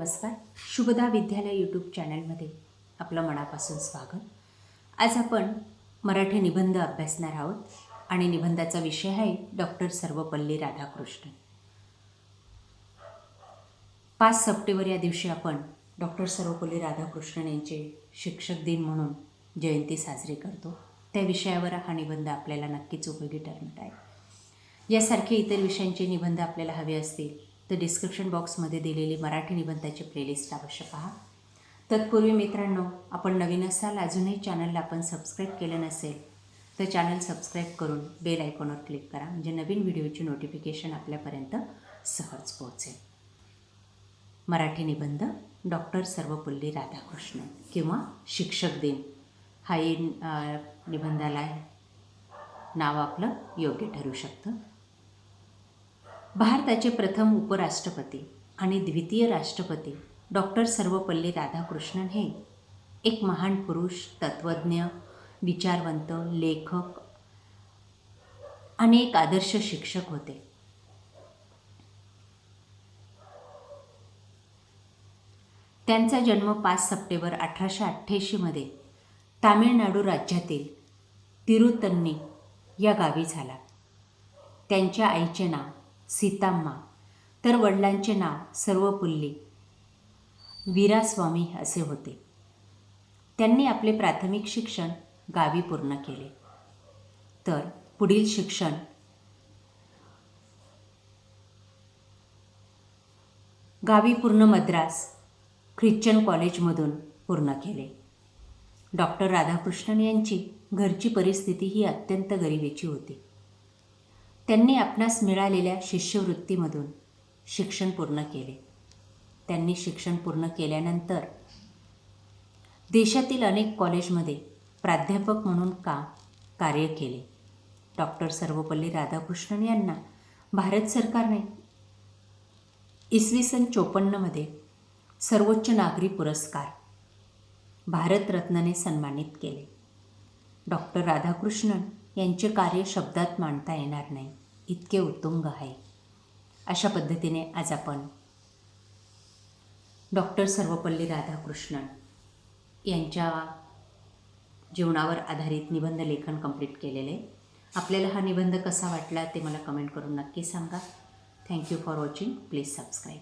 नमस्कार. शुभदा विद्यालय यूट्यूब चॅनलमध्ये आपलं मनापासून स्वागत. आज आपण मराठी निबंध अभ्यासणार आहोत आणि निबंधाचा विषय आहे डॉक्टर सर्वपल्ली राधाकृष्णन. पाच सप्टेंबर या दिवशी आपण डॉक्टर सर्वपल्ली राधाकृष्णन यांचे शिक्षक दिन म्हणून जयंती साजरी करतो. त्या विषयावर हा निबंध आपल्याला नक्कीच उपयोगी ठरणार आहे. यासारखे इतर विषयांचे निबंध आपल्याला हवे असतील तर डिस्क्रिप्शन बॉक्समध्ये दिलेली मराठी निबंधाची प्लेलिस्ट अवश्य पहा तत्पूर्वी मित्रांनो आपण नवीन असाल अजूनही चॅनलला आपण सबस्क्राईब केलं नसेल तर चॅनल सबस्क्राईब करून बेल आयकॉनवर क्लिक करा म्हणजे नवीन व्हिडिओची नोटिफिकेशन आपल्यापर्यंत सहज पोहोचेल. मराठी निबंध डॉक्टर सर्वपल्ली राधाकृष्णन किंवा शिक्षक दिन. हाही निबंधाला नाव आपलं योग्य ठरू शकतं. भारताचे प्रथम उपराष्ट्रपती आणि द्वितीय राष्ट्रपती डॉक्टर सर्वपल्ली राधाकृष्णन हे एक महान पुरुष तत्त्वज्ञ विचारवंत लेखक आणि एक आदर्श शिक्षक होते. त्यांचा जन्म पाच सप्टेंबर अठराशे अठ्ठ्याऐंशीमध्ये तामिळनाडू राज्यातील तिरुतन्नी या गावी झाला. त्यांच्या आईचे नाव सीताम्मा. तर वडिलांचे नाव सर्वपुल्ली. वीरास्वामी असे होते. त्यांनी आपले प्राथमिक शिक्षण गावी पूर्ण केले. तर पुढील शिक्षण गावी पूर्ण मद्रास ख्रिश्चन कॉलेजमधून पूर्ण केले. डॉक्टर राधाकृष्णन यांची घरची परिस्थिती ही अत्यंत गरिबीची होती. त्यांनी आपणास मिळालेल्या शिष्यवृत्तीमधून शिक्षण पूर्ण केले. त्यांनी शिक्षण पूर्ण केल्यानंतर देशातील अनेक कॉलेजमध्ये प्राध्यापक म्हणून काम कार्य केले. डॉक्टर सर्वपल्ली राधाकृष्णन यांना भारत सरकारने इसवी सन चोपन्नमध्ये सर्वोच्च नागरी पुरस्कार भारतरत्नाने सन्मानित केले. डॉक्टर राधाकृष्णन यांचे कार्य शब्दात मांडता येणार नाही. इतके उत्तुंग आहे. अशा पद्धतीने आज आपण डॉक्टर सर्वपल्ली राधाकृष्णन यांच्या जीवनावर आधारित निबंध लेखन कंप्लीट केलेले. आहे. आपल्याला हा निबंध कसा वाटला ते मला कमेंट करून नक्की सांगा. Thank you for watching please subscribe